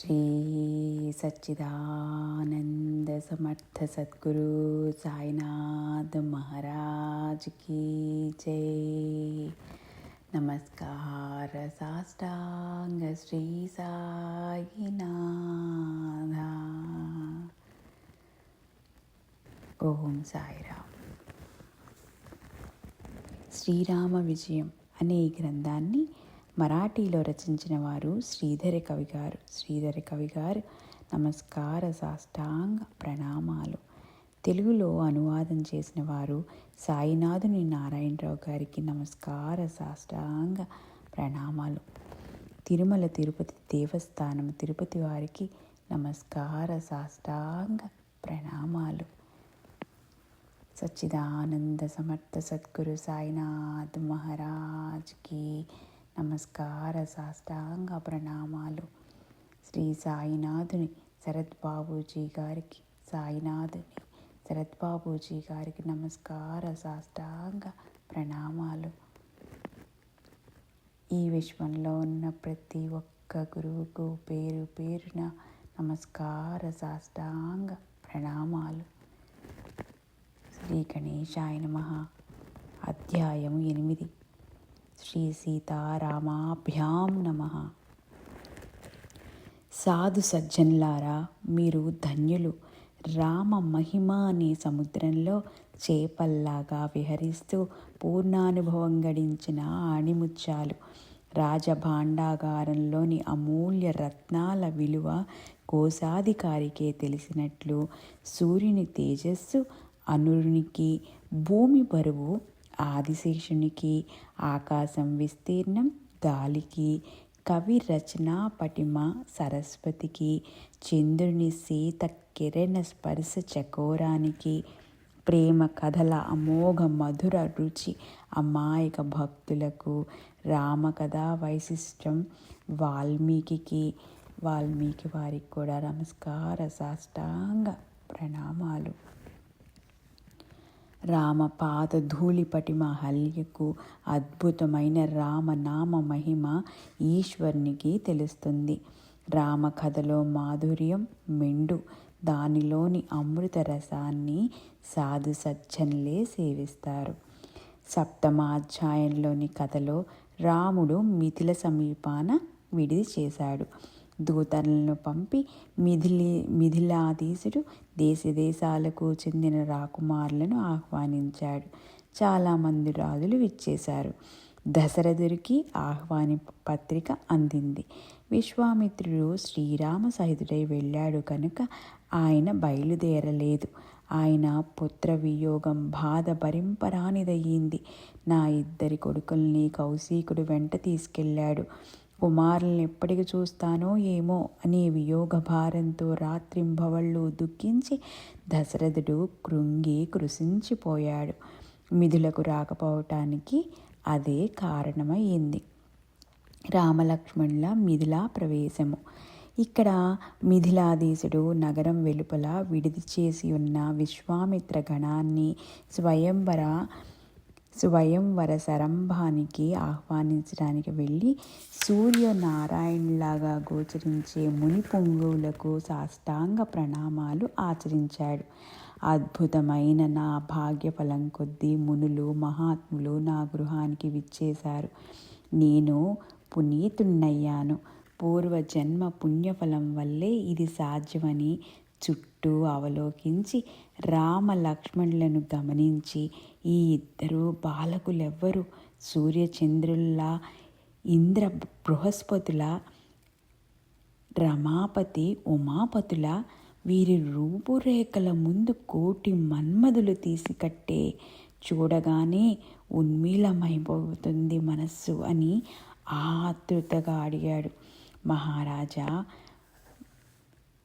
శ్రీ సచ్చిదానంద సమర్థ సద్గురు సాయినాథ్ మహారాజ్ కీ జై. నమస్కార సాష్టాంగ శ్రీ సాయినాథ. ఓం సాయిరామ్. శ్రీరామ విజయం అనే ఈ గ్రంథాన్ని మరాఠీలో రచించిన వారు శ్రీధరి కవి గారు. శ్రీధరి కవి గారు నమస్కార సాష్టాంగ ప్రణామాలు. తెలుగులో అనువాదం చేసిన వారు సాయినాథుని నారాయణరావు గారికి నమస్కార సాష్టాంగ ప్రణామాలు. తిరుమల తిరుపతి దేవస్థానం తిరుపతి వారికి నమస్కార సాష్టాంగ ప్రణామాలు. సచ్చిదానంద సమర్థ సద్గురు సాయినాథ్ మహారాజ్కి నమస్కార సాష్టాంగ ప్రణామాలు. శ్రీ సాయినాథుని శరత్బాబూజీ గారికి సాయినాథుని శరత్బాబూజీ గారికి నమస్కార సాష్టాంగ ప్రణామాలు. ఈ విశ్వంలో ఉన్న ప్రతి ఒక్క గురువుకు పేరు పేరున నమస్కార సాష్టాంగ ప్రణామాలు. శ్రీ గణేశాయ నమ. అధ్యాయం ఎనిమిది. శ్రీ సీతారామాభ్యాం నమ. సాధు సజ్జన్లారా మీరు ధన్యులు. రామ మహిమ అనే సముద్రంలో చేపల్లాగా విహరిస్తూ పూర్ణానుభవం గడించిన ఆణిముత్యాలు. రాజభాండాగారంలోని అమూల్య రత్నాల విలువ కోశాధికారికే తెలిసినట్లు సూర్యుని తేజస్సు అనురునికి భూమి బరువు ఆదిశేషునికి ఆకాశం విస్తీర్ణం గాలికి కవి రచనా పటిమ సరస్వతికి చంద్రుని సీత కిరణ స్పర్శ చకోరానికి ప్రేమ కథల అమోఘ మధుర రుచి అమాయక భక్తులకు రామకథా వైశిష్టం వాల్మీకి వాల్మీకి వారికి కూడా నమస్కార సాష్టాంగ ప్రణామాలు. రామ పాద ధూళి పటిమ హల్యకు అద్భుతమైన రామనామ మహిమ ఈశ్వరునికి తెలుస్తుంది. రామ కథలో మాధుర్యం మెండు. దానిలోని అమృత రసాన్ని సాధు సజ్జన్లే సేవిస్తారు. సప్తమాధ్యాయంలోని కథలో రాముడు మిథిల సమీపాన విడిది చేశాడు. దూతలను పంపి మిథిలి మిథిలాధీశుడు దేశ దేశాలకు చెందిన రాకుమారులను ఆహ్వానించాడు. చాలామంది రాజులు విచ్చేశారు. దశరథుడికి ఆహ్వాని పత్రిక అందింది. విశ్వామిత్రుడు శ్రీరామ సహితుడై వెళ్ళాడు కనుక ఆయన బయలుదేరలేదు. ఆయన పుత్ర వియోగం బాధ భరింపరానిదయ్యింది. నా ఇద్దరి కొడుకుల్ని కౌశీకుడు వెంట తీసుకెళ్ళాడు. కుమారుల్ని ఎప్పటికి చూస్తానో ఏమో అనే వియోగ భారంతో రాత్రింభవళ్ళు దుఃఖించి దశరథుడు కృంగి కృషించిపోయాడు మిథులకు రాకపోవటానికి అదే కారణమైంది. రామలక్ష్మణుల మిథిలా ప్రవేశము. ఇక్కడ మిథిలాధీశుడు నగరం వెలుపల విడిది చేసి ఉన్న విశ్వామిత్ర గణాన్ని స్వయంవర స్వయంవర సరంభానికి ఆహ్వానించడానికి వెళ్ళి సూర్యనారాయణులాగా గోచరించే ముని పొంగువులకు సాష్టాంగ ప్రణామాలు ఆచరించాడు. అద్భుతమైన నా భాగ్యఫలం కొద్దీ మునులు మహాత్ములు నా గృహానికి విచ్చేశారు. నేను పునీతుణ్ణయ్యాను. పూర్వజన్మ పుణ్యఫలం వల్లే ఇది సాధ్యమని చుట్టూ అవలోకించి రామ లక్ష్మణులను గమనించి ఈ ఇద్దరు బాలకులెవ్వరు? సూర్యచంద్రుల్లా ఇంద్ర బృహస్పతుల రమాపతి ఉమాపతుల? వీరి రూపురేఖల ముందు కోటి మన్మధులు తీసి కట్టే చూడగానే ఉన్మీలమైపోతుంది మనస్సు అని ఆతృతగా అడిగాడు. మహారాజా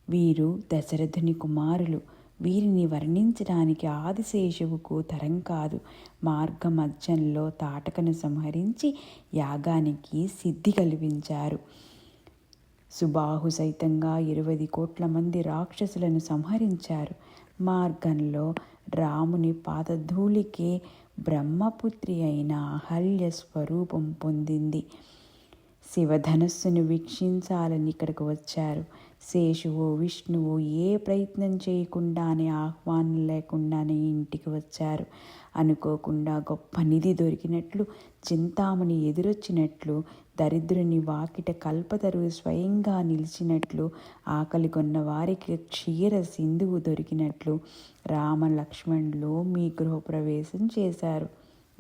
వీరు దశరథుని కుమారులు. వీరిని వర్ణించడానికి ఆదిశేషువుకు తరం కాదు. మార్గమధ్యంలో తాటకను సంహరించి యాగానికి సిద్ధి కల్పించారు సుబాహు సైతంగా ఇరవై కోట్ల మంది రాక్షసులను సంహరించారు. మార్గంలో రాముని పాదధూళికే బ్రహ్మపుత్రి అయిన అహల్య స్వరూపం పొందింది. శివధనస్సును వీక్షించాలని ఇక్కడికి వచ్చారు. శేషువు విష్ణువు ఏ ప్రయత్నం చేయకుండానే ఆహ్వానం లేకుండానే ఇంటికి వచ్చారు. అనుకోకుండా గొప్ప నిధి దొరికినట్లు చింతామణి ఎదురొచ్చినట్లు దరిద్రుని వాకిట కల్పతరువు స్వయంగా నిలిచినట్లు ఆకలి కొన్న వారికి క్షీర సింధువు దొరికినట్లు రామ లక్ష్మణులు మీ గృహప్రవేశం చేశారు.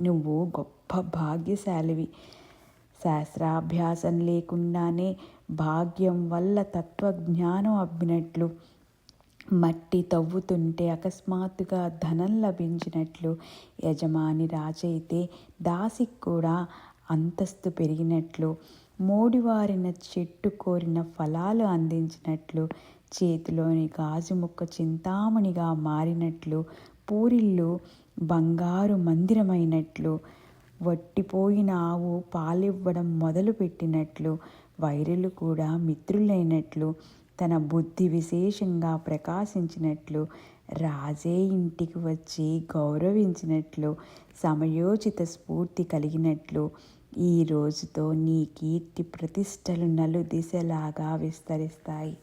నువ్వు గొప్ప భాగ్యశాలివి. శాస్త్రాభ్యాసం లేకుండానే భాగ్యం వల్ల తత్వజ్ఞానం అబ్బినట్లు మట్టి తవ్వుతుంటే అకస్మాత్తుగా ధనం లభించినట్లు యజమాని రాజైతే దాసికి కూడా అంతస్తు పెరిగినట్లు మోడివారిన చెట్టు కోరిన ఫలాలు అందించినట్లు చేతిలోని గాజు ముక్క చింతామణిగా మారినట్లు పూరిళ్ళు బంగారు మందిరమైనట్లు వట్టిపోయిన ఆవు పాలివ్వడం మొదలుపెట్టినట్లు వైరులు కూడా మిత్రులైనట్లు తన బుద్ధి విశేషంగా ప్రకాశించినట్లు రాజే ఇంటికి వచ్చి గౌరవించినట్లు సమయోచిత స్ఫూర్తి కలిగినట్లు ఈ రోజుతో నీ కీర్తి ప్రతిష్టలు నలు దిశలాగా విస్తరిస్తాయి.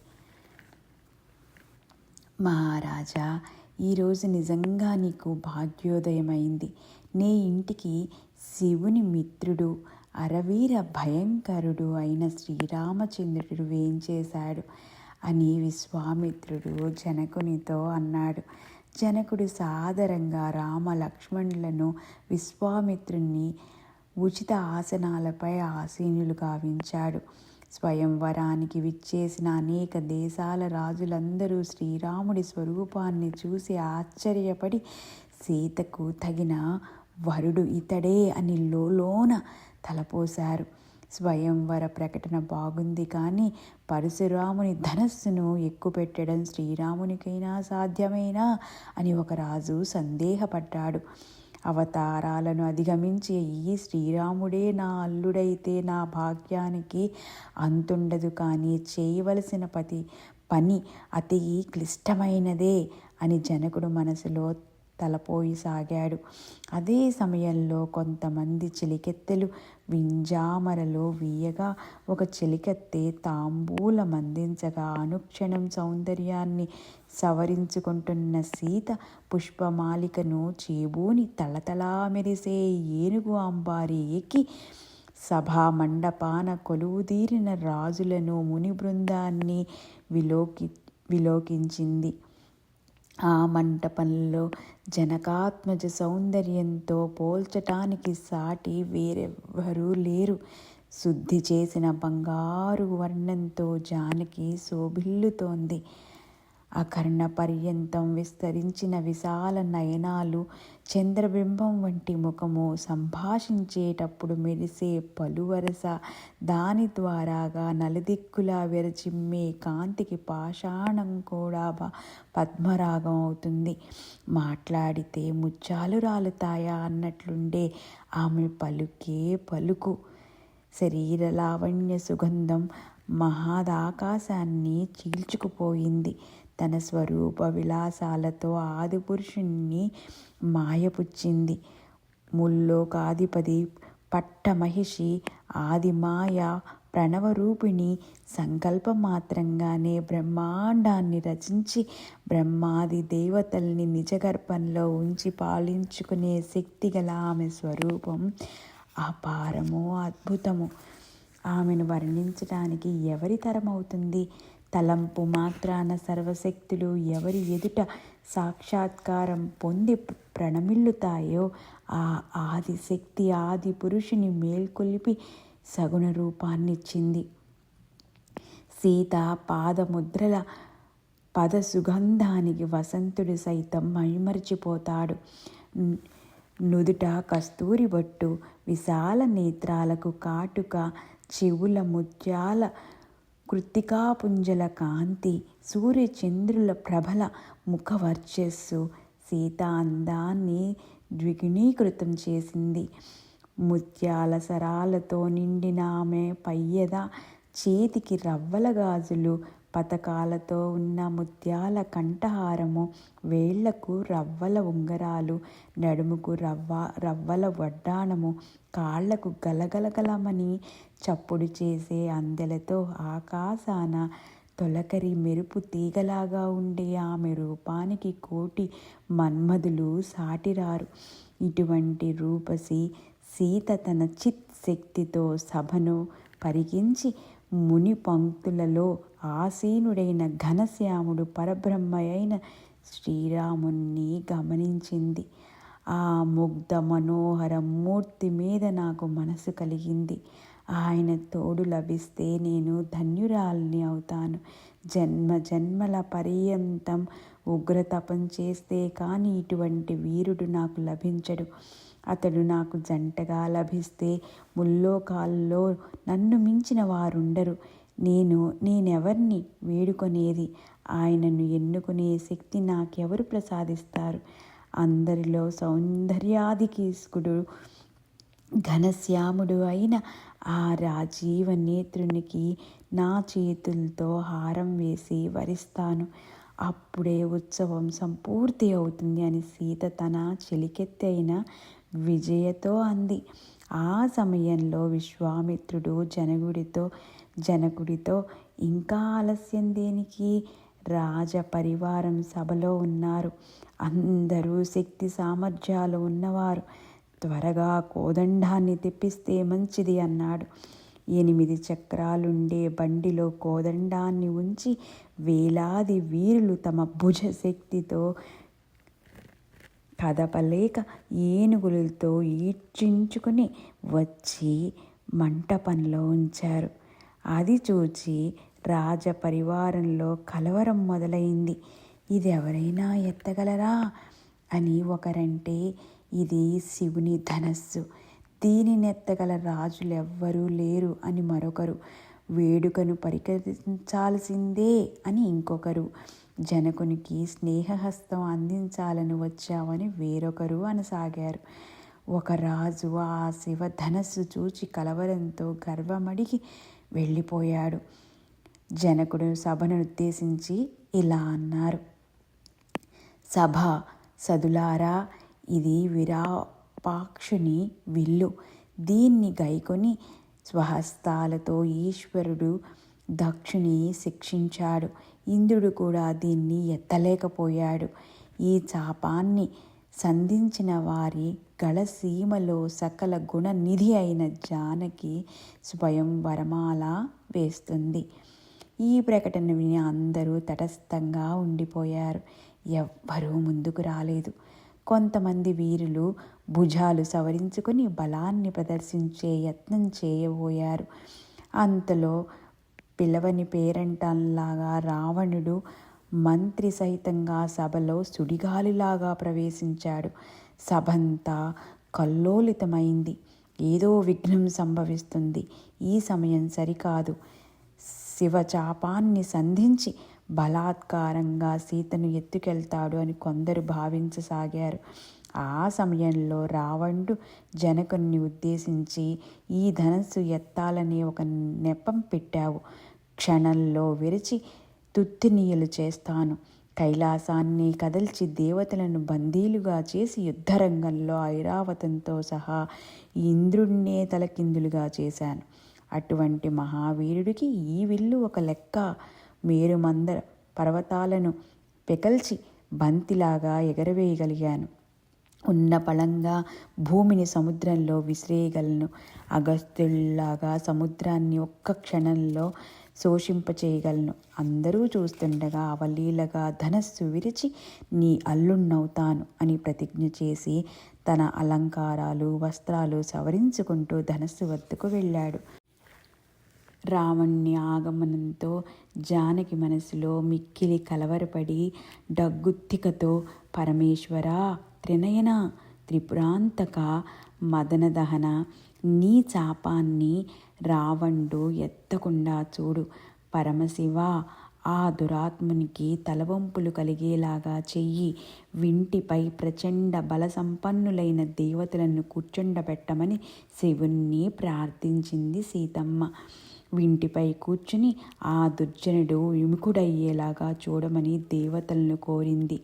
మహారాజా ఈరోజు నిజంగా నీకు భాగ్యోదయమైంది. నీ ఇంటికి శివుని మిత్రుడు అరవీర భయంకరుడు అయిన శ్రీరామచంద్రుడు వేంచేశాడు అని విశ్వామిత్రుడు జనకునితో అన్నాడు. జనకుడు సాదరంగా రామ లక్ష్మణులను విశ్వామిత్రుణ్ణి ఉచిత ఆసనాలపై ఆసీనులు గావించాడు. స్వయంవరానికి విచ్చేసిన అనేక దేశాల రాజులందరూ శ్రీరాముడి స్వరూపాన్ని చూసి ఆశ్చర్యపడి సీతకు తగిన వరుడు ఇతడే అని లోన తలపోశారు. స్వయంవర ప్రకటన బాగుంది కానీ పరశురాముని ధనస్సును ఎక్కుపెట్టడం శ్రీరామునికైనా సాధ్యమేనా? అని ఒక రాజు సందేహపడ్డాడు. అవతారాలను అధిగమించి ఈ శ్రీరాముడే నా అల్లుడైతే నా భాగ్యానికి అంతుండదు కానీ చేయవలసిన పతి పని అతి క్లిష్టమైనదే అని జనకుడు మనసులో తలపోయి సాగాడు. అదే సమయంలో కొంతమంది చిలికెత్తెలు వింజామరలో వీయగా ఒక చెలికత్తె తాంబూలమందించగా. అనుక్షణం సౌందర్యాన్ని సవరించుకుంటున్న సీత పుష్పమాలికను చేబూని తలతలా మెరిసే ఏనుగు అంబారి ఎక్కి సభా మండపాన కొలువుదీరిన రాజులను ముని బృందాన్ని విలోకి విలోకించింది. ఆ మంటపంలో జనకాత్మజ సౌందర్యంతో పోల్చటానికి సాటి వేరెవ్వరూ లేరు. శుద్ధి చేసిన బంగారు వర్ణంతో జానకి శోభిల్లుతోంది. అకర్ణ పర్యంతం విస్తరించిన విశాల నయనాలు చంద్రబింబం వంటి ముఖము సంభాషించేటప్పుడు మెరిసే పలువరస దాని ద్వారాగా నలుదిక్కులా విరచిమ్మే కాంతికి పాషాణం కూడా పద్మరాగం అవుతుంది. మాట్లాడితే ముత్యాలు రాలుతాయా అన్నట్లుండే ఆమె పలుకే పలుకు. శరీర లావణ్య సుగంధం మహాదాకాశాన్ని చీల్చుకుపోయింది. తన స్వరూప విలాసాలతో ఆదిపురుషుణ్ణి మాయపుచ్చింది. ముల్లోకాధిపతి పట్టమహిషి ఆదిమాయ ప్రణవరూపిణి సంకల్పం మాత్రంగానే బ్రహ్మాండాన్ని రచించి బ్రహ్మాది దేవతల్ని నిజగర్భంలో ఉంచి పాలించుకునే శక్తి గల ఆమె స్వరూపం అపారము అద్భుతము. ఆమెను వర్ణించడానికి ఎవరి తరమవుతుంది? తలంపు మాత్రాన సర్వశక్తులు ఎవరి ఎదుట సాక్షాత్కారం పొంది ప్రణమిల్లుతాయో ఆ ఆదిశక్తి ఆది పురుషుని మేల్కొలిపి సగుణ రూపాన్నిచ్చింది. సీత పాదముద్రల పద సుగంధానికి వసంతుడు సైతం మైమరిచిపోతాడు నుదుట కస్తూరి బొట్టు విశాల నేత్రాలకు కాటుక చెవుల ముత్యాల కృత్తికాపుంజల కాంతి సూర్యచంద్రుల ప్రభల ముఖవర్చస్సు సీత అందాన్ని ద్విగుణీకృతం చేసింది. ముత్యాల సరాలతో నిండిన ఆమె పయ్యద చేతికి రవ్వల గాజులు పతకాలతో ఉన్న ముత్యాల కంఠహారము వేళ్ళకు రవ్వల ఉంగరాలు నడుముకు రవ్వ రవ్వల వడ్డాణము కాళ్ళకు గలగలగలమని చప్పుడు చేసే అందెలతో ఆకాశాన తొలకరి మెరుపు తీగలాగా ఉండే ఆమె రూపానికి కోటి మన్మధులు సాటిరారు. ఇటువంటి రూపసి సీత తన చిత్ శక్తితో సభను పరిగించి ముని పంక్తులలో ఆసీనుడైన ఘనశ్యాముడు పరబ్రహ్మ అయిన శ్రీరాముణ్ణి గమనించింది. ఆ ముగ్ధ మనోహర మూర్తి మీద నాకు మనసు కలిగింది. ఆయన తోడు లభిస్తే నేను ధన్యురాల్ని అవుతాను. జన్మ జన్మల పర్యంతం ఉగ్రతపం చేస్తే కానీ ఇటువంటి వీరుడు నాకు లభించడు. అతడు నాకు జంటగా లభిస్తే ముల్లోకాల్లో నన్ను మించిన వారుండరు. నేను నేనెవర్ని వేడుకొనేది? ఆయనను ఎన్నుకునే శక్తి నాకెవరు ప్రసాదిస్తారు? అందరిలో సౌందర్యాధికీసుకుడు ఘనశ్యాముడు అయిన ఆ రాజీవ నేత్రునికి నా చేతులతో హారం వేసి వరిస్తాను. అప్పుడే ఉత్సవం సంపూర్తి అవుతుంది అని సీత తన చెలికెత్తైన విజయతో అంది. ఆ సమయంలో విశ్వామిత్రుడు జనగుడితో జనకుడితో ఇంకా ఆలస్యం దేనికి? రాజ పరివారం సభలో ఉన్నారు. అందరూ శక్తి సామర్థ్యాలు ఉన్నవారు. త్వరగా కోదండాన్ని తెప్పిస్తే మంచిది అన్నాడు. ఎనిమిది చక్రాలుండే బండిలో కోదండాన్ని ఉంచి వేలాది వీరులు తమ భుజ శక్తితో కదపలేక ఏనుగులతో ఈడ్చించుకుని వచ్చి మంటపంలో ఉంచారు. అది చూచి రాజ పరివారంలో కలవరం మొదలైంది. ఇది ఎవరైనా ఎత్తగలరా? అని ఒకరంటే ఇది శివుని ధనస్సు. దీనిని ఎత్తగల రాజులు ఎవ్వరూ లేరు అని మరొకరు వేడుకను పరికరించాల్సిందే అని ఇంకొకరు జనకునికి స్నేహహస్తం అందించాలని వచ్చావని వేరొకరు అనసాగారు. ఒక రాజు ఆ శివ ధనస్సు చూచి కలవరంతో గర్వమడిగి వెళ్ళిపోయాడు. జనకుడు సభను ఉద్దేశించి ఇలా అన్నారు. సభ సదులారా ఇది విరాపాక్షుని విల్లు. దీన్ని గైకొని స్వహస్తాలతో ఈశ్వరుడు దక్షుని శిక్షించాడు. ఇంద్రుడు కూడా దీన్ని ఎత్తలేకపోయాడు. ఈ చాపాన్ని సంధించిన వారి గళసీమలో సకల గుణ నిధి అయిన జానకి స్వయం వరమాల వేస్తుంది. ఈ ప్రకటన విని అందరూ తటస్థంగా ఉండిపోయారు. ఎవ్వరూ ముందుకు రాలేదు. కొంతమంది వీరులు భుజాలు సవరించుకొని బలాన్ని ప్రదర్శించే యత్నం చేయబోయారు. అంతలో పిలవని పేరంటంలాగా రావణుడు మంత్రి సహితంగా సభలో సుడిగాలిలాగా ప్రవేశించాడు. సభంతా కల్లోలితమైంది. ఏదో విఘ్నం సంభవిస్తుంది. ఈ సమయం సరికాదు. శివచాపాన్ని సంధించి బలాత్కారంగా సీతను ఎత్తుకెళ్తాడు అని కొందరు భావించసాగారు. ఆ సమయంలో రావణుడు జనకుని ఉద్దేశించి ఈ ధనస్సు ఎత్తాలని ఒక నెపం పెట్టావు. క్షణంలో విరిచి తుత్తినీయలు చేస్తాను. కైలాసాన్ని కదల్చి దేవతలను బందీలుగా చేసి యుద్ధరంగంలో ఐరావతంతో సహా ఇంద్రుణ్ణే తలకిందులుగా చేశాను. అటువంటి మహావీరుడికి ఈ విల్లు ఒక లెక్క. మేరుమందర పర్వతాలను పెకల్చి బంతిలాగా ఎగరవేయగలిగాను. ఉన్న పళంగా భూమిని సముద్రంలో విసిరేయగలను. అగస్త్యుల్లాగా సముద్రాన్ని ఒక్క క్షణంలో శోషింపచేయగలను. అందరూ చూస్తుండగా అవలీలగా ధనస్సు విరిచి నీ అల్లుణ్ణవుతాను అని ప్రతిజ్ఞ చేసి తన అలంకారాలు వస్త్రాలు సవరించుకుంటూ ధనస్సు వద్దకు వెళ్ళాడు. రావణ్ణి ఆగమనంతో జానకి మనసులో మిక్కిలి కలవరపడి డగ్గుత్తికతో పరమేశ్వర త్రినయన త్రిపురాంతక మదనదహన నీ చాపాన్ని రావణుడు ఎత్తకుండా చూడు. పరమశివ ఆ దురాత్మునికి తలవంపులు కలిగేలాగా చెయ్యి. వింటిపై ప్రచండ బల సంపన్నులైన దేవతలను కూర్చుండబెట్టమని శివుణ్ణి ప్రార్థించింది సీతమ్మ. వింటిపై కూర్చుని ఆ దుర్జనుడు విముఖుడయ్యేలాగా చూడమని దేవతలను కోరింది.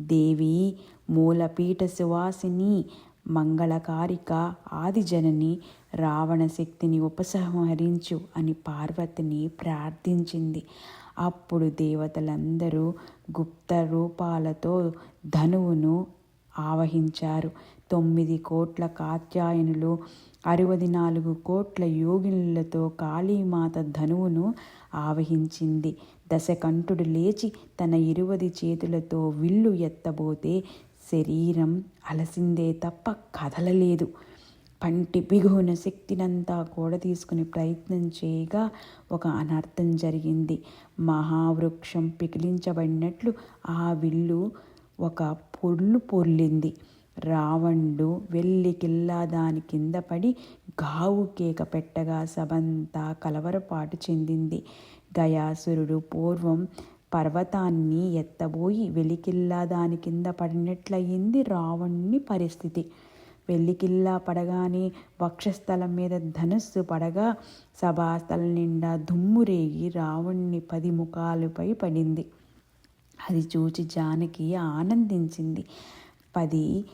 దేవి మూలపీఠ సువాసిని మంగళకారిక ఆదిజనని రావణ శక్తిని ఉపసంహరించు అని పార్వతిని ప్రార్థించింది. అప్పుడు దేవతలందరూ గుప్త రూపాలతో ధనువును ఆవహించారు. తొమ్మిది కోట్ల కాత్యాయనులు అరవది నాలుగు కోట్ల యోగినులతో కాళీమాత ధనువును ఆవహించింది. దశకంఠుడు లేచి తన ఇరువది చేతులతో విల్లు ఎత్తబోతే శరీరం అలసిందే తప్ప కదలలేదు. పంటి బిగున శక్తినంతా కూడా తీసుకుని ప్రయత్నం చేయగా ఒక అనర్థం జరిగింది. మహావృక్షం పికిలించబడినట్లు ఆ విల్లు ఒక పొర్లు పొర్లింది. రావణుడు వెళ్ళికిల్లా దాని కింద పడి గావు కేక పెట్టగా సభంతా కలవరపాటు చెందింది. గయాసురుడు పూర్వం పర్వతాన్ని ఎత్తబోయి వెలికిల్లా దాని కింద పడినట్లయింది రావణుని పరిస్థితి. పెళ్ళికిల్లా పడగానే వక్షస్థలం మీద ధనుస్సు పడగా సభాస్థలం నిండా దుమ్మురేగి రావణ్ణి పది ముఖాలుపై పడింది. అది చూచి జానకి ఆనందించింది. పది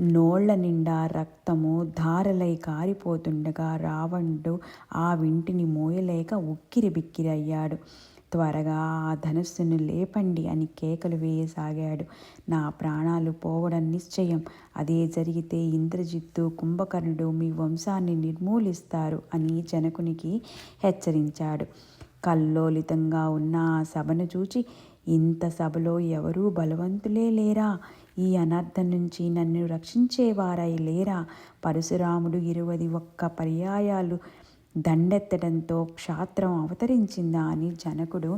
నోళ్ళ నిండా రక్తము ధారలై కారిపోతుండగా రావణుడు ఆ వింటిని మోయలేక ఉక్కిరి బిక్కిరి అయ్యాడు. త్వరగా ఆ ధనుస్సును లేపండి అని కేకలు వేయసాగాడు. నా ప్రాణాలు పోవడం నిశ్చయం. అదే జరిగితే ఇంద్రజిత్తు కుంభకర్ణుడు మీ వంశాన్ని నిర్మూలిస్తారు అని జనకునికి హెచ్చరించాడు. కల్లోలితంగా ఉన్న ఆ సభను చూచి ఇంత సభలో ఎవరూ బలవంతులే లేరా? ఈ అనర్థం నుంచి నన్ను రక్షించేవారై లేరా? పరశురాముడు ఇరువది ఒక్క పర్యాయాలు దండెత్తడంతో క్షాత్రం అవతరించిందా అని జనకుడు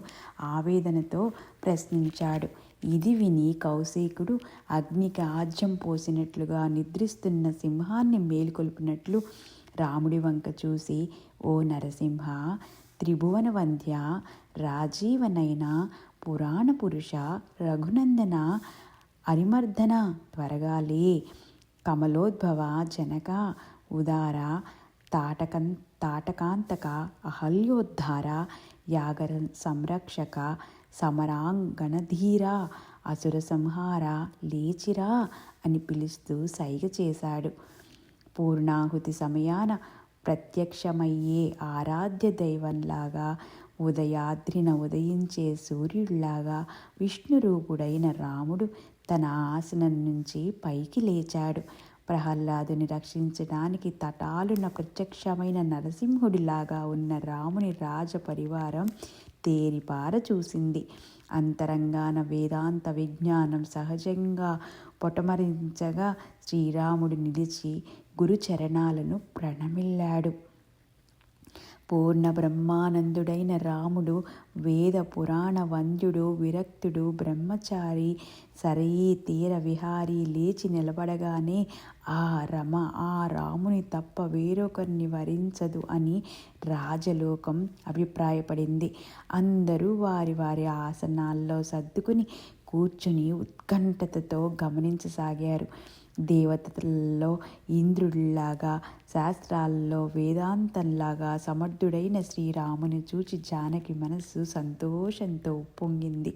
ఆవేదనతో ప్రశ్నించాడు. ఇది విని కౌశికుడు అగ్నికి ఆజ్యం పోసినట్లుగా నిద్రిస్తున్న సింహాన్ని మేలుకొల్పినట్లు రాముడి వంక చూసి ఓ నరసింహ త్రిభువన వంద్య రాజీవనైన పురాణ పురుష రఘునందన అరిమర్దన త్వరగా లే కమలోద్భవ జనక ఉదార తాటకం తాటకాంతక అహల్యోద్ధార యాగర సంరక్షక సమరాంగణధీర అసుర సంహార లేచిరా అని పిలుస్తూ సైగ చేశాడు. పూర్ణాహుతి సమయాన ప్రత్యక్షమయ్యే ఆరాధ్య దైవంలాగా ఉదయాద్రిన ఉదయించే సూర్యుడిలాగా విష్ణురూపుడైన రాముడు తన ఆసనం నుంచి పైకి లేచాడు. ప్రహ్లాదుని రక్షించడానికి తటాలున ప్రత్యక్షమైన నరసింహుడిలాగా ఉన్న రాముని రాజ పరివారం తేరిపార చూసింది. అంతరంగాన వేదాంత విజ్ఞానం సహజంగా పొటమరించగా శ్రీరాముడు నిలిచి గురుచరణాలను ప్రణమిల్లాడు. పూర్ణ బ్రహ్మానందుడైన రాముడు వేద పురాణ వంద్యుడు విరక్తుడు బ్రహ్మచారి సరయీ తీర విహారి లేచి నిలబడగానే ఆ రమ ఆ రాముని తప్ప వేరొకరిని వరించదు అని రాజలోకం అభిప్రాయపడింది. అందరూ వారి వారి ఆసనాల్లో సర్దుకుని కూర్చుని ఉత్కంఠతతో గమనించసాగారు. దేవతల్లో ఇంద్రుడిలాగా శాస్త్రాల్లో వేదాంతంలాగా సమర్థుడైన శ్రీరాముని చూచి జానకి మనస్సు సంతోషంతో ఉప్పొంగింది.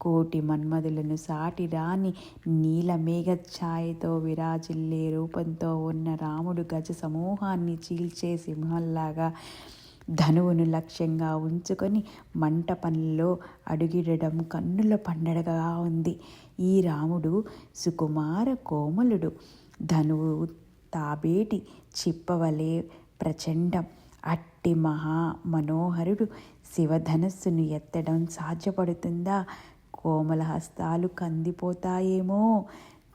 కోటి మన్మధులను సాటి రాని నీలమేఘ ఛాయతో విరాజిల్లే రూపంతో ఉన్న రాముడు గజ సమూహాన్ని చీల్చే సింహంలాగా ధనువును లక్ష్యంగా ఉంచుకొని మంటపంలో అడుగిడడం కన్నుల పండగగా ఉంది. ఈ రాముడు సుకుమార కోమలుడు. ధనువు తాబేటి చిప్పవలే ప్రచండం. అట్టి మహా మనోహరుడు శివధనస్సును ఎత్తడం సాధ్యపడుతుందా? కోమల హస్తాలు కందిపోతాయేమో.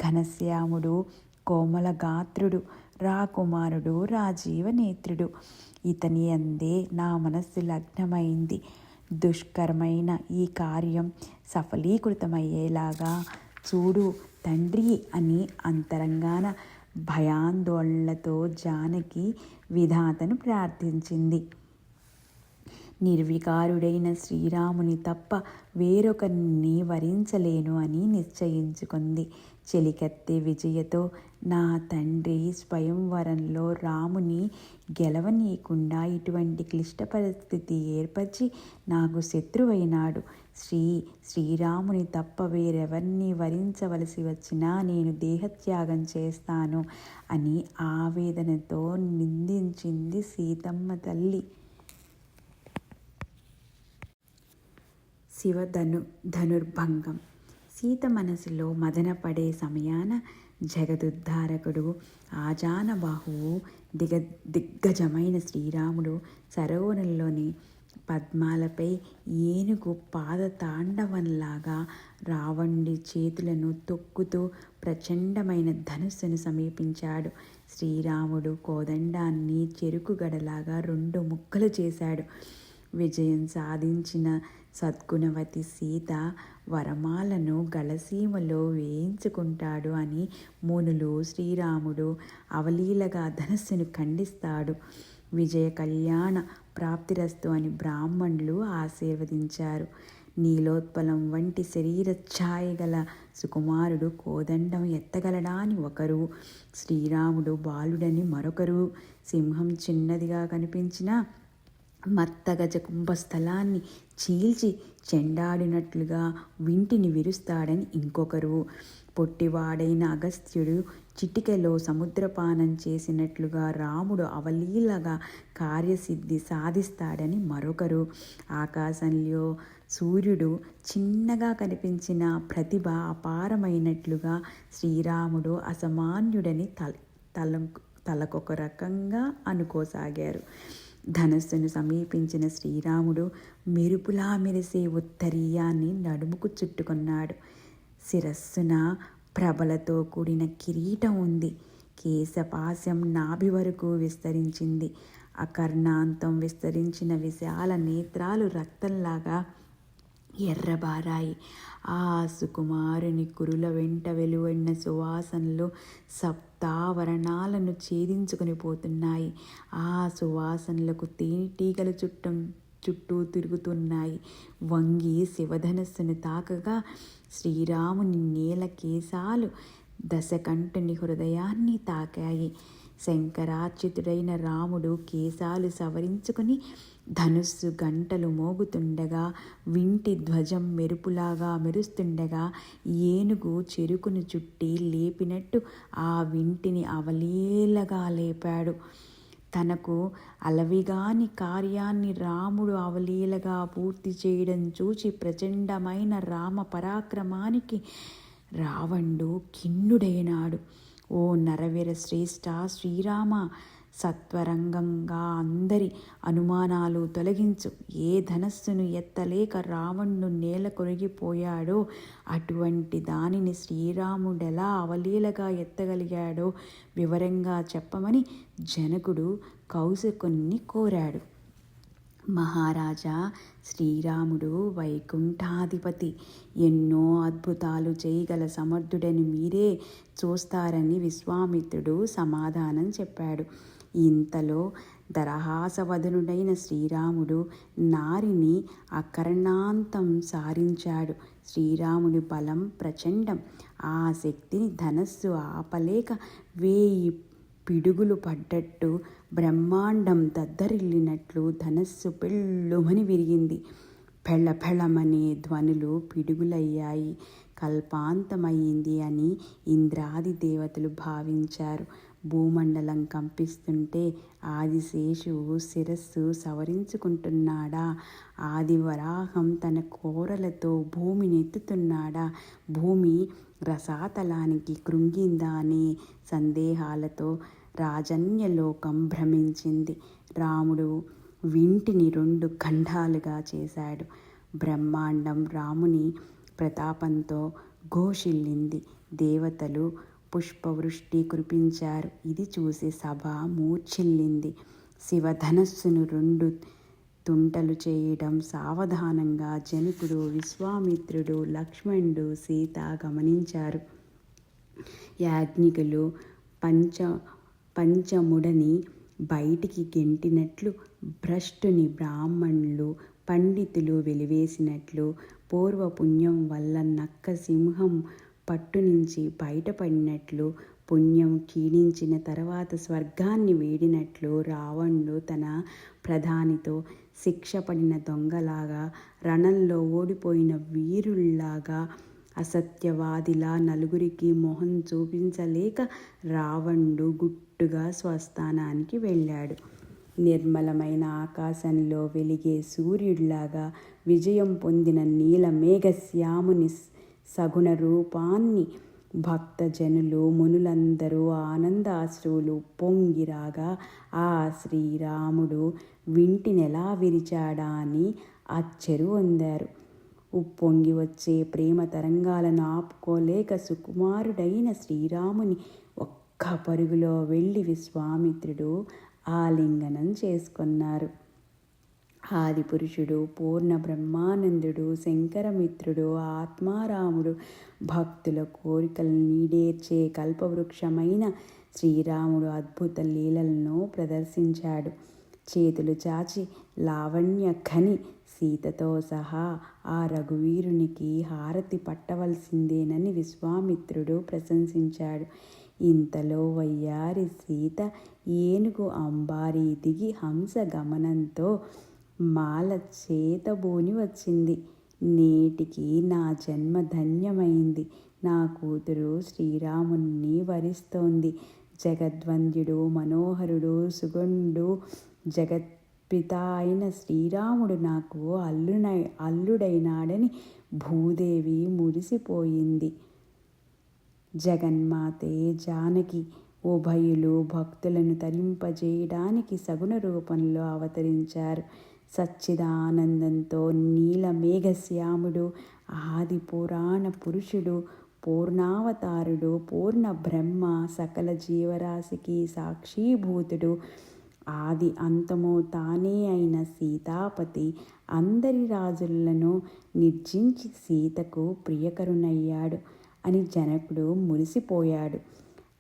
ఘనశ్యాముడు కోమల గాత్రుడు రాకుమారుడు రాజీవ నేత్రుడు ఇతని అందే నా మనస్సు లగ్నమైంది. దుష్కరమైన ఈ కార్యం సఫలీకృతమయ్యేలాగా చూడు తండ్రి అని అంతరంగాన భయాందోళనలతో జానకి విధాతను ప్రార్థించింది. నిర్వికారుడైన శ్రీరాముని తప్ప వేరొకరిని వరించలేను అని నిశ్చయించుకుంది. చెలికత్తె విజయతో నా తండ్రి స్వయంవరంలో రాముని గెలవనీయకుండా ఇటువంటి క్లిష్ట పరిస్థితి ఏర్పరిచి నాకు శత్రువైనాడు. శ్రీ శ్రీరాముని తప్ప వేరెవరిని వరించవలసి వచ్చినా నేను దేహత్యాగం చేస్తాను అని ఆవేదనతో నిందించింది సీతమ్మ తల్లి. శివధను ధనుర్భంగం. సీత మనసులో మదనపడే సమయాన జగదుద్ధారకుడు ఆజానబాహువు దిగ దిగ్గజమైన శ్రీరాముడు సరోవరంలోని పద్మాలపై ఏనుగు పాద తాండవంలాగా రావణుడి చేతులను తొక్కుతూ ప్రచండమైన ధనుస్సును సమీపించాడు. శ్రీరాముడు కోదండాన్ని చెరుకుగడలాగా రెండు ముక్కలు చేశాడు. విజయం సాధించిన సద్గుణవతి సీత వరమాలను గలసీమలో వేయించుకుంటాడు అని మునులు శ్రీరాముడు అవలీలగా ధనస్సును ఖండిస్తాడు. విజయ కళ్యాణ ప్రాప్తిరస్తు అని బ్రాహ్మణులు ఆశీర్వదించారు. నీలోత్పలం వంటి శరీర ఛాయ గల సుకుమారుడు కోదండం ఎత్తగలడా అని ఒకరు శ్రీరాముడు బాలుడని మరొకరు సింహం చిన్నదిగా కనిపించిన మర్తగజ కుంభస్థలాన్ని చీల్చి చెండాడినట్లుగా వింటిని విరుస్తాడని ఇంకొకరు. పొట్టివాడైన అగస్త్యుడు చిటికెలో సముద్రపానం చేసినట్లుగా రాముడు అవలీలగా కార్యసిద్ధి సాధిస్తాడని మరొకరు. ఆకాశంలో సూర్యుడు చిన్నగా కనిపించిన ప్రతిభ అపారమైనట్లుగా శ్రీరాముడు అసామాన్యుడని తల తల తలకొక రకంగా అనుకోసాగారు. ధనస్సును సమీపించిన శ్రీరాముడు మెరుపులా మెరిసే ఉత్తరీయాన్ని నడుముకు చుట్టుకున్నాడు. శిరస్సున ప్రభలతో కూడిన కిరీటం ఉంది. కేశపాశం నాభి వరకు విస్తరించింది. అకర్ణాంతం విస్తరించిన విశాల నేత్రాలు రక్తంలాగా ఎర్రబారాయి. ఆ సుకుమారుని కురుల వెంట వెలువడిన సువాసనలు సప్తావరణాలను ఛేదించుకుని పోతున్నాయి. ఆ సువాసనలకు తేనెటీగలు చుట్టం చుట్టూ తిరుగుతున్నాయి. వంగి శివధనస్సును తాకగా శ్రీరాముని నేల కేశాలు దశకంఠుని హృదయాన్ని తాకాయి. శంకరాచ్యుతుడైన రాముడు కేశాలు సవరించుకుని ధనుస్సు గంటలు మోగుతుండగా వింటి ధ్వజం మెరుపులాగా మెరుస్తుండగా ఏనుగు చెరుకును చుట్టి లేపినట్టు ఆ వింటిని అవలీలగా లేపాడు. తనకు అలవిగాని కార్యాన్ని రాముడు అవలీలగా పూర్తి చేయడం చూచి ప్రచండమైన రామ పరాక్రమానికి రావణుడు కిన్నుడైనాడు ఓ నరవీర శ్రేష్ఠ శ్రీరామ సత్వరంగంగా అందరి అనుమానాలు తొలగించు. ఏ ధనస్సును ఎత్తలేక రావణుడు నేల కొరిగిపోయాడో అటువంటి దానిని శ్రీరాముడెలా అవలీలగా ఎత్తగలిగాడో వివరంగా చెప్పమని జనకుడు కౌశకుణ్ణి కోరాడు. మహారాజా శ్రీరాముడు వైకుంఠాధిపతి ఎన్నో అద్భుతాలు చేయగల సమర్థుడని మీరే చూస్తారని విశ్వామిత్రుడు సమాధానం చెప్పాడు. ఇంతలో దరహాసవదనుడైన శ్రీరాముడు నారిని అకర్ణాంతం సారించాడు. శ్రీరాముడి బలం ప్రచండం. ఆ శక్తిని ధనస్సు ఆపలేక వేయి పిడుగులు పడ్డట్టు బ్రహ్మాండం దద్దరిల్లినట్లు ధనస్సు పెళ్ళుమని విరిగింది. పెళ్ళపెళ్ళమనే ధ్వనులు పిడుగులయ్యాయి. కల్పాంతమయ్యింది అని ఇంద్రాది దేవతలు భావించారు. భూమండలం కంపిస్తుంటే ఆదిశేషువు శిరస్సు సవరించుకుంటున్నాడా? ఆదివరాహం తన కోరలతో భూమినెత్తుతున్నాడా? భూమి రసాతలానికి కృంగిందా అనే సందేహాలతో రాజన్యలోకం భ్రమించింది. రాముడు వింటిని రెండు ఖండాలుగా చేశాడు. బ్రహ్మాండం రాముని ప్రతాపంతో ఘోషిల్లింది. దేవతలు పుష్పవృష్టి కురిపించారు. ఇది చూసి సభ మూర్ఛిల్లింది. శివధనస్సును రెండు తుంటలు చేయడం సావధానంగా జనకుడు విశ్వామిత్రుడు లక్ష్మణుడు సీత గమనించారు. యాజ్ఞికులు పంచ పంచముడని బయటికి గెంటినట్లు భ్రష్టుని బ్రాహ్మణులు పండితులు వెలివేసినట్లు పూర్వపుణ్యం వల్ల నక్క సింహం పట్టు నుంచి బయటపడినట్లు పుణ్యం క్షీణించిన తర్వాత స్వర్గాన్ని వేడినట్లు రావణుడు తన ప్రధానితో శిక్ష పడిన దొంగలాగా రణంలో ఓడిపోయిన వీరుల్లాగా అసత్యవాదిలా నలుగురికి మొహం చూపించలేక రావణుడు గుట్టుగా స్వస్థానానికి వెళ్ళాడు. నిర్మలమైన ఆకాశంలో వెలిగే సూర్యుడిలాగా విజయం పొందిన నీల మేఘశ్యాముని సగుణ రూపాన్ని భక్తజనులు మునులందరూ ఆనందాశ్రువులు పొంగిరాగా ఆ శ్రీరాముడు వింటినెలా విరిచాడా అని అచ్చరు పొందారు ఉప్పొంగి వచ్చే ప్రేమ తరంగాలను ఆపుకోలేక సుకుమారుడైన శ్రీరాముని ఒక్క పరుగులో వెళ్ళి విశ్వామిత్రుడు ఆలింగనం చేసుకున్నారు. ఆది పురుషుడు పూర్ణ బ్రహ్మానందుడు శంకరమిత్రుడు ఆత్మారాముడు భక్తుల కోరికలను నీడేర్చే కల్పవృక్షమైన శ్రీరాముడు అద్భుత లీలలను ప్రదర్శించాడు. చేతులు చాచి లావణ్య ఖని సీతతో సహా ఆ రఘువీరునికి హారతి పట్టవలసిందేనని విశ్వామిత్రుడు ప్రశంసించాడు. ఇంతలో వయ్యారి సీత ఏనుగు అంబారీ దిగి హంస గమనంతో మాల చేతబోని వచ్చింది. నేటికి నా జన్మ ధన్యమైంది. నా కూతురు శ్రీరాముణ్ణి వరిస్తోంది. జగద్వంద్యుడు మనోహరుడు సుగండు పిత అయిన శ్రీరాముడు నాకు అల్లునై అల్లుడైనాడని భూదేవి మురిసిపోయింది. జగన్మాతే జానకి ఉభయులు భక్తులను తరింపజేయడానికి సగుణ రూపంలో అవతరించారు. సచ్చిదానందంతో నీల మేఘశ్యాముడు ఆది పురాణ పురుషుడు పూర్ణావతారుడు పూర్ణ బ్రహ్మ సకల జీవరాశికి సాక్షీభూతుడు ఆది అంతము తానే అయిన సీతాపతి అందరి రాజులను నిర్జించి సీతకు ప్రియకరునయ్యాడు. అని జనకుడు మురిసిపోయాడు.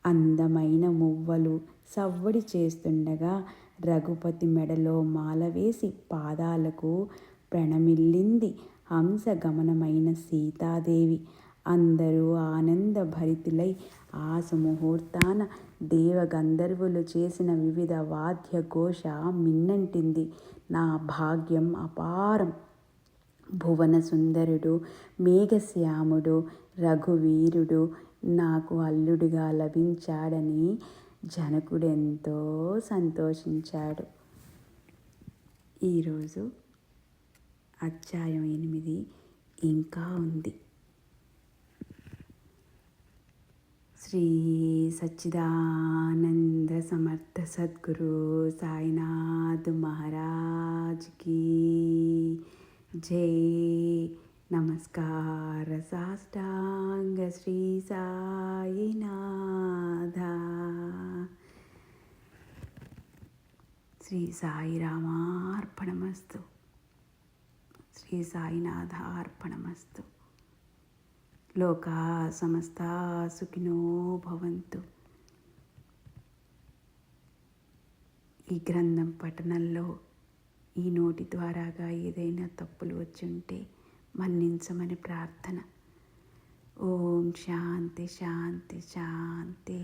అందమైన మువ్వలు సవ్వడి చేస్తుండగా రఘుపతి మెడలో మాల వేసి పాదాలకు ప్రణమిల్లింది హంస గమనమైన సీతాదేవి. అందరూ ఆనంద భరితులై ఆ సుముహూర్తాన దేవగంధర్వులు చేసిన వివిధ వాద్య ఘోష మిన్నంటింది. నా భాగ్యం అపారం. భువన సుందరుడు మేఘశ్యాముడు రఘువీరుడు నాకు అల్లుడిగా లభించాడని జనకుడెంతో సంతోషించాడు. ఈరోజు అధ్యాయం ఎనిమిది. ఇంకా ఉంది. శ్రీ సచ్చిదానంద సమర్థ సద్గురు సాయినాథ్ మహారాజ్కి జై. నమస్కార సాష్టాంగ శ్రీ సాయినాథ. శ్రీ సాయిరామార్పణమస్తు శ్రీ సాయినాథార్పణమస్తు. లోకా సమస్త సుఖినో భవంతు. ఈ గ్రంథం పఠనంలో ఈ నోటి ద్వారాగా ఏదైనా తప్పులు వచ్చుంటే మన్నించమని ప్రార్థన. ఓం శాంతి శాంతి శాంతి.